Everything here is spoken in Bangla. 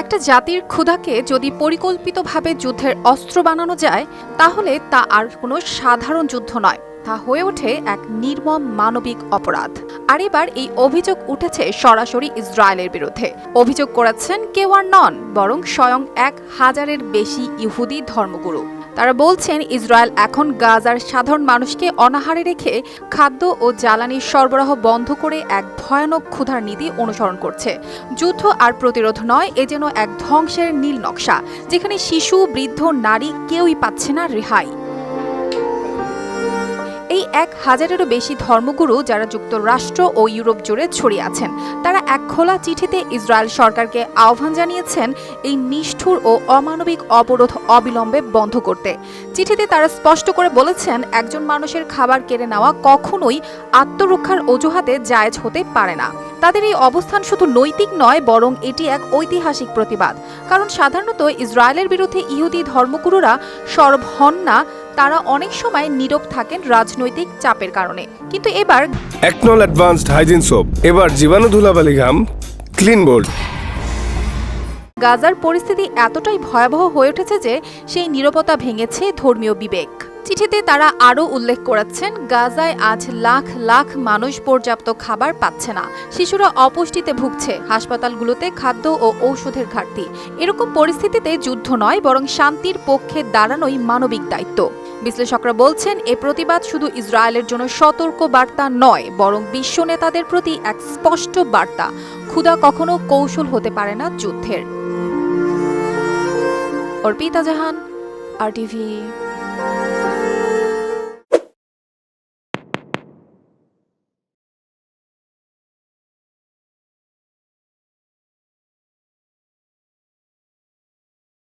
একটা জাতির ক্ষুধাকে যদি পরিকল্পিতভাবে যুদ্ধের অস্ত্র বানানো যায়, তাহলে তা আর কোনো সাধারণ যুদ্ধ নয়। তা হয়ে ওঠে এক নির্মম মানবিক অপরাধ। আর এবার এই অভিযোগ উঠেছে সরাসরি ইসরায়েলের বিরুদ্ধে। অভিযোগ করেছেন কেউ আর নন, বরং স্বয়ং এক হাজারের বেশি ইহুদি ধর্মগুরু। তারা বলছেন, ইসরায়েল এখন গাজার সাধারণ মানুষকে অনাহারে রেখে খাদ্য ও জ্বালানি সরবরাহ বন্ধ করে এক ভয়ানক ক্ষুধার নীতি অনুসরণ করছে। যুদ্ধ আর প্রতিরোধ নয়, এ যেন এক ধ্বংসের নীল নকশা, যেখানে শিশু, বৃদ্ধ, নারী কেউই পাচ্ছে না রেহাই। এই এক হাজারেরও বেশি ধর্মগুরু যারা যুক্তরাষ্ট্র ও ইউরোপ জুড়ে ছড়িয়ে আছেন। তারা এক খোলা চিঠিতে ইসরায়েল সরকারকে আহ্বান জানিয়েছেন এই নিষ্ঠুর ও অমানবিক অবরোধ অবিলম্বে বন্ধ করতে। চিঠিতে তারা স্পষ্ট করে বলেছেন, একজন মানুষের খাবার কেড়ে নেওয়া কখনোই আত্মরক্ষার অজুহাতে জায়েজ হতে পারে না। তাদের এই অবস্থান শুধু নৈতিক নয়, বরং এটি এক ঐতিহাসিক প্রতিবাদ। কারণ সাধারণত ইসরায়েলের বিরুদ্ধে ইহুদি ধর্মগুরুরা সরব হন না তারা অনেক সময় নীরব থাকেন রাজনৈতিক চাপের কারণে। কিন্তু এবার একনল অ্যাডভান্সড হাইজিন সোপ এবার জীবাণু ধুলাবালি ঘাম ক্লিন বোল্ড গাজার পরিস্থিতি এতটাই ভয়াবহ হয়ে উঠেছে যে সেই নীরবতা ভেঙেছে ধর্মীয় বিবেক। চিঠিতে তারা আরও উল্লেখ করেছেন গাজায় আজ লাখ লাখ মানুষ পর্যাপ্ত খাবার পাচ্ছে না। শিশুরা অপুষ্টিতে ভুগছে হাসপাতালগুলোতে খাদ্য ও ঔষধের ঘাটতি। এরকম পরিস্থিতিতে যুদ্ধ নয় বরং শান্তির পক্ষে দাঁড়ানোই মানবিক দায়িত্ব। বিশ্লেষকরা বলছেন, এ প্রতিবাদ শুধু ইসরায়েলের জন্য সতর্ক বার্তা নয়, বরং বিশ্ব নেতাদের প্রতি এক স্পষ্ট বার্তা। ক্ষুধা কখনো কৌশল হতে পারে না যুদ্ধের। অর্পিতা জাহান, আর টিভি